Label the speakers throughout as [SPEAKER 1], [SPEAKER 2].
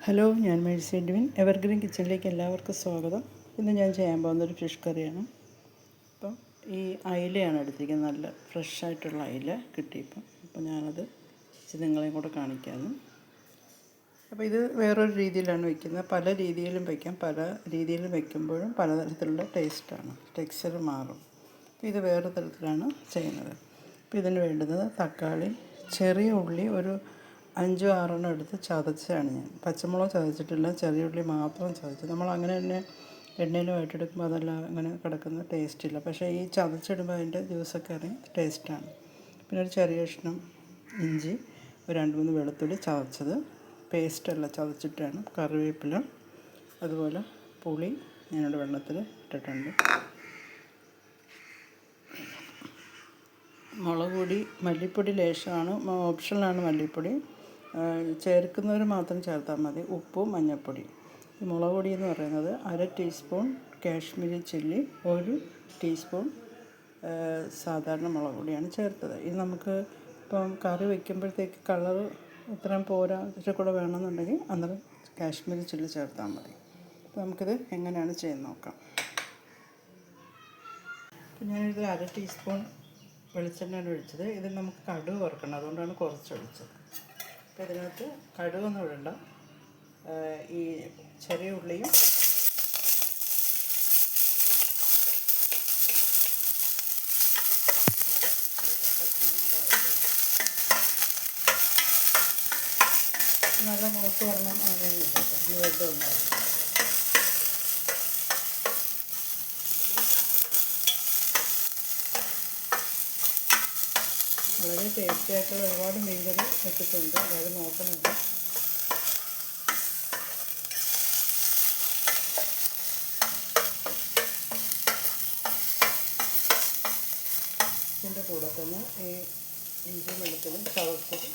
[SPEAKER 1] Hello ഞാൻ Mercy Edwin evergreen കിച്ചണിലേക്ക് എല്ലാവർക്കും സ്വാഗതം. ഇന്ന് ഞാൻ ചെയ്യാൻ പോകുന്നൊരു ഫിഷ് കറിയാണ്. അപ്പം ഈ അയിലയാണ് എടുത്തിരിക്കുന്നത്. നല്ല ഫ്രഷ് ആയിട്ടുള്ള അയില കിട്ടിയപ്പം. അപ്പം ഞാനത് നിങ്ങളെയും കൂടെ കാണിക്കാമെന്ന് അപ്പോൾ ഇത് വേറൊരു രീതിയിലാണ് വയ്ക്കുന്നത് പല രീതിയിലും വയ്ക്കാം പല രീതിയിലും വയ്ക്കുമ്പോഴും പലതരത്തിലുള്ള ടേസ്റ്റാണ്. ടെക്സ്ചർ മാറും. അപ്പോൾ ഇത് വേറെ തരത്തിലാണ് ചെയ്യുന്നത്. അപ്പോൾ ഇതിന് വേണ്ടുന്നത് തക്കാളി ചെറിയ ഉള്ളി ഒരു അഞ്ചോ ആറെണ്ണം എടുത്ത് ചതച്ചാണ് ഞാൻ. പച്ചമുളക് ചതച്ചിട്ടില്ല ചെറിയ ഉള്ളി മാത്രം ചതച്ചു. നമ്മൾ അങ്ങനെ തന്നെ എണ്ണയിലുമായിട്ട് എടുക്കുമ്പോൾ അതെല്ലാം അങ്ങനെ കിടക്കുന്ന ടേസ്റ്റില്ല പക്ഷേ ഈ ചതച്ചിടുമ്പോൾ അതിന്റെ ജ്യൂസൊക്കെ ടേസ്റ്റാണ് പിന്നെ ഒരു ചെറിയ കഷ്ണം ഇഞ്ചി ഒരു രണ്ട് മൂന്ന് വെളുത്തുള്ളി ചതച്ചത്. പേസ്റ്റല്ല ചതച്ചിട്ടാണ്. കറിവേപ്പില അതുപോലെ പുളി ഞാനിവിടെ വെള്ളത്തിൽ ഇട്ടിട്ടുണ്ട്. മുളക് പൊടി മല്ലിപ്പൊടി ലേശമാണ് ഓപ്ഷനിലാണ് മല്ലിപ്പൊടി. ചേർക്കുന്നവർ മാത്രം ചേർത്താൽ മതി. ഉപ്പും മഞ്ഞൾപ്പൊടി. മുളക് പൊടി എന്ന് പറയുന്നത് അര ടീസ്പൂൺ കാശ്മീരി ചില്ലി ഒരു ടീസ്പൂൺ സാധാരണ മുളക് പൊടിയാണ് ചേർത്തത്. ഇത് നമുക്ക് ഇപ്പം കറി വയ്ക്കുമ്പോഴത്തേക്ക് കളർ ഇത്രയും പോരാ ഇച്ചിരി കൂടെ വേണമെന്നുണ്ടെങ്കിൽ അന്നേരം കാശ്മീരി ചില്ലി ചേർത്താൽ മതി. അപ്പോൾ നമുക്കിത് എങ്ങനെയാണ് ചെയ്ത് നോക്കാം. അപ്പം ഞാനിത് അര ടീസ്പൂൺ വെളിച്ചെണ്ണയാണ് ഒഴിച്ചത്. ഇത് നമുക്ക് കടുക് വറുക്കണം. അതുകൊണ്ടാണ് കുറച്ച് ഒഴിച്ചത് അപ്പോൾ ഇതിനകത്ത് കടുകൊന്നും ഇടണ്ട. ഈ ചെറിയ ഉള്ളിയും നല്ല മൂത്ത് വരണം അങ്ങനെയൊന്നുമില്ല കേട്ടോ ഒന്ന് വളരെ ടേസ്റ്റി ആയിട്ടുള്ള ഒരുപാട് മീൻകറി വെച്ചിട്ടുണ്ട് അതായത് നോക്കണത് ഇതിന്റെ കൂടെ തന്നെ ഈ ഇഞ്ചി വെളുത്തലും ചവച്ചതും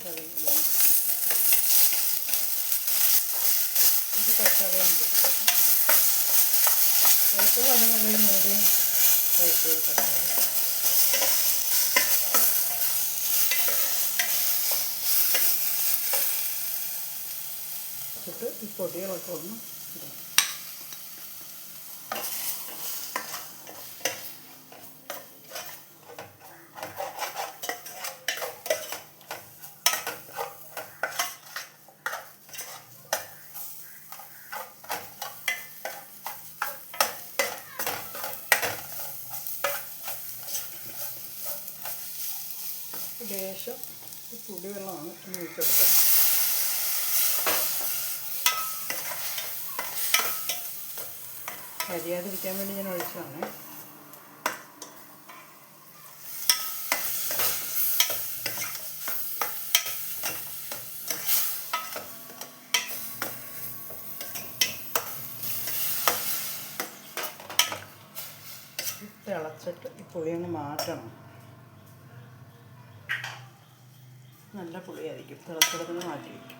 [SPEAKER 1] തക്കാളി. ഒരു തക്കാളിയാണ് ഇടുന്നത് ഏറ്റവും നല്ലൊരു മീഡിയം സൈസ് തക്കാളി ഇട്ടിട്ട് ഈ പൊടികളൊക്കെ ഒന്ന് ഇടാം ഈ പുളിവെള്ളമാണ് ഒന്ന് ഒഴിച്ചെടുത്തത് കരിയാതിരിക്കാൻ വേണ്ടി ഞാൻ ഒഴിച്ചതാണ്. തിളച്ചിട്ട് ഈ പുളിയൊന്ന് മാറ്റണം. നല്ല പുളിയായിരിക്കും. തിളച്ചിടത്തിന് മാറ്റി വയ്ക്കും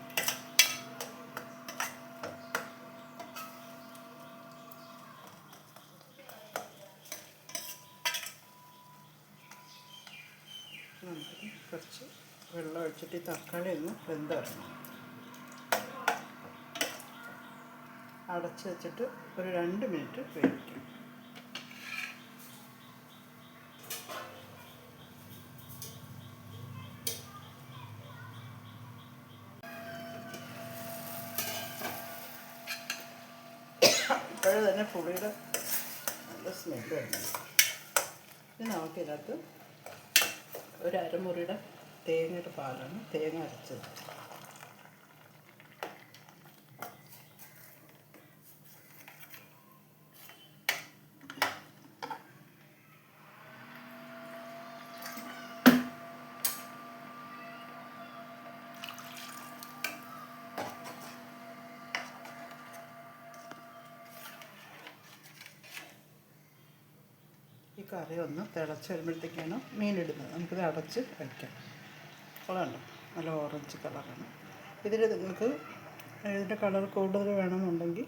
[SPEAKER 1] നമുക്ക് കുറച്ച് വെള്ളം ഒഴിച്ചിട്ട് തക്കാളി ഒന്ന് വെന്തരണം അടച്ച് വെച്ചിട്ട് ഒരു രണ്ട് മിനിറ്റ് വേവിക്കും. ഇപ്പോഴേ തന്നെ പുളിയുടെ നല്ല സ്മെല്ല് വരുന്നുണ്ട്. ഇനി നമുക്കിതിനകത്ത് ഒരു അരമുറിയുടെ തേങ്ങയുടെ പാലാണ് തേങ്ങ അരച്ചത്. കറി ഒന്ന് തിളച്ച് വരുമ്പോഴത്തേക്കാണ് മീനിടുന്നത്. നമുക്കിത് അടച്ച് വയ്ക്കാം. കളറുണ്ട് നല്ല ഓറഞ്ച് കളറാണ്. ഇതിൽ നിങ്ങൾക്ക് ഇതിന്റെ കളർ കൂടുതൽ വേണമെന്നുണ്ടെങ്കിൽ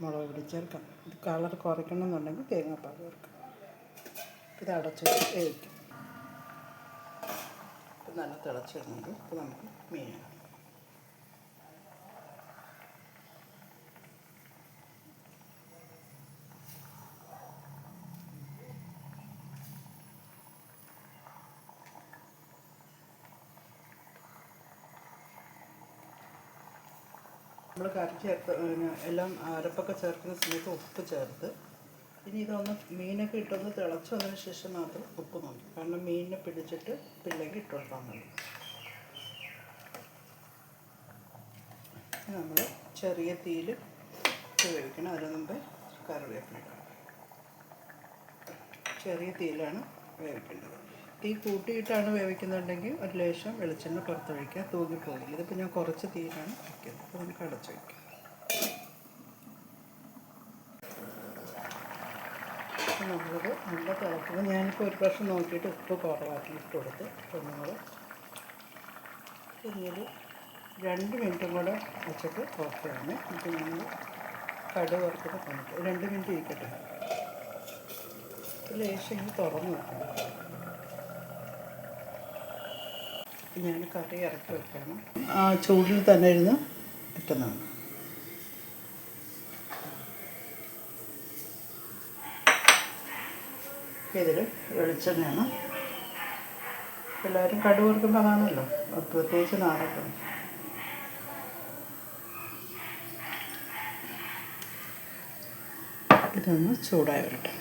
[SPEAKER 1] മുളക് പൊടി ചേർക്കാം. ഇത് കളർ കുറയ്ക്കണമെന്നുണ്ടെങ്കിൽ തേങ്ങാപ്പാൽ ചേർക്കാം. ഇത് അടച്ച് വേവിക്കാം നല്ല തിളച്ച് വരുന്നുണ്ട് ഇപ്പോൾ നമുക്ക് മീൻ നമ്മൾ കറി ചേർത്ത് എല്ലാം അരപ്പൊക്കെ ചേർക്കുന്ന സമയത്ത് ഉപ്പ് ചേർത്ത്. ഇനി ഇതൊന്ന് മീനൊക്കെ ഇട്ടൊന്ന് തിളച്ച് വന്നതിന് ശേഷം മാത്രം ഉപ്പ് നോക്കി. കാരണം മീനിനെ പിടിച്ചിട്ട് ഉപ്പില്ലെങ്കിൽ ഇട്ട് മതി. നമ്മൾ ചെറിയ തീയിൽ കഴിക്കണം അതിന് മുമ്പേ കറിവേപ്പിലിട്ടു. ചെറിയ തീയിലാണ് വേവിക്കേണ്ടത്. തീ കൂട്ടിയിട്ടാണ് വേവിക്കുന്നുണ്ടെങ്കിൽ ഒരു ലേശം വെളിച്ചെണ്ണ പുറത്തൊഴിക്കുക തൂകിപ്പോയി ഇതിപ്പോൾ ഞാൻ കുറച്ച് തീയിലാണ് വയ്ക്കുന്നത് അപ്പോൾ നമുക്ക് അടച്ചു വയ്ക്കാം നമ്മളത് നല്ല തിളക്കുമ്പോൾ ഞാനിപ്പോൾ ഒരു പ്രാവശ്യം നോക്കിയിട്ട് ഉപ്പ് കുറവാക്കി ഇട്ട് കൊടുത്ത്. അപ്പോൾ നമ്മൾ പിന്നീട് രണ്ട് മിനിറ്റും കൂടെ വെച്ചിട്ട് ഓക്കെയാണ് അപ്പോൾ നമ്മൾ കടുക് വറുത്തിട്ട് പണിക്കും രണ്ട് മിനിറ്റ് ഇരിക്കട്ടെ. ലേശം ഇങ്ങനെ തുറന്ന് വെക്കണം ഞാൻ കറി ഇറക്കി വെക്കണം. ആ ചൂടിൽ തന്നെ ഇരുന്ന് കിട്ടുന്നതാണ് ഇതിൽ വെളിച്ചെണ്ണയാണ്. എല്ലാവരും കടുക് വറുക്കുമ്പോൾ അതാണല്ലോ അത് പ്രത്യേകിച്ച് നാടൊക്കെ. ഇതൊന്ന് ചൂടായി വരട്ടെ.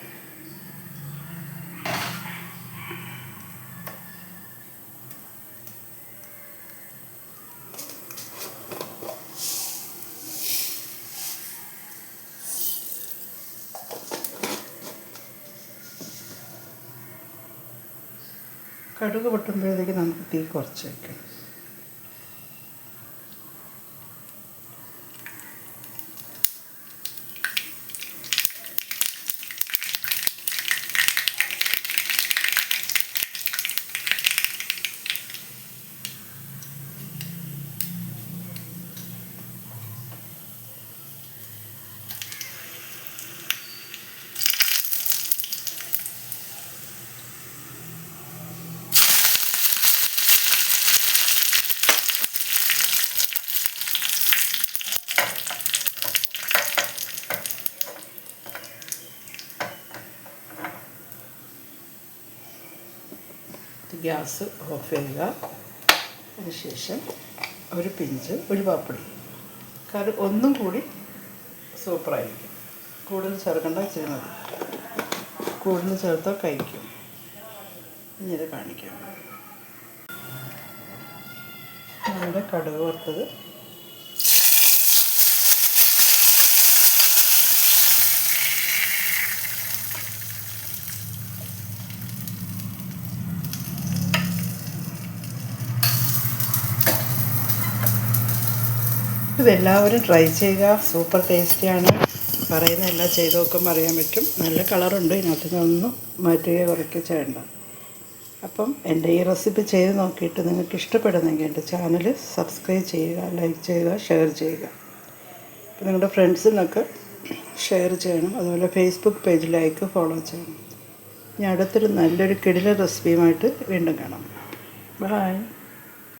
[SPEAKER 1] കടുക് പൊട്ടുമ്പോഴത്തേക്ക് നമുക്ക് തീ കുറച്ച് വയ്ക്കണം ഗ്യാസ് ഓഫ് ചെയ്യുക. അതിനുശേഷം ഒരു പിഞ്ച് ഉലുവാപ്പൊടി കറി ഒന്നും കൂടി സൂപ്പറായിരിക്കും കൂടുതൽ ചേർക്കേണ്ട ഇച്ചിരി മതി. കൂടുതൽ ചേർത്തോ കഴിക്കും. ഇനി ഇത് കാണിക്കാം. നമ്മുടെ കടുക് വറുത്തത് ഇതെല്ലാവരും ട്രൈ ചെയ്യുക സൂപ്പർ ടേസ്റ്റിയാണ് പറയുന്ന എല്ലാം ചെയ്ത് നോക്കുമ്പോൾ അറിയാൻ പറ്റും. നല്ല കളറുണ്ട് ഇതിനകത്ത്. നിന്നൊന്നും മാറ്റുകയോ കുറയ്ക്കുകയോ ചെയ്യേണ്ട അപ്പം എന്റെ ഈ റെസിപ്പി ചെയ്ത് നോക്കിയിട്ട് നിങ്ങൾക്ക് ഇഷ്ടപ്പെടുന്നെങ്കിൽ എന്റെ ചാനൽ സബ്സ്ക്രൈബ് ചെയ്യുക ലൈക്ക് ചെയ്യുക ഷെയർ ചെയ്യുക. അപ്പം നിങ്ങളുടെ ഫ്രണ്ട്സിനൊക്കെ ഷെയർ ചെയ്യണം. അതുപോലെ ഫേസ്ബുക്ക് പേജിലേക്ക് ഫോളോ ചെയ്യണം. ഞാൻ അടുത്തൊരു നല്ലൊരു കിടില റെസിപ്പിയുമായിട്ട് വീണ്ടും കാണാം. ബൈ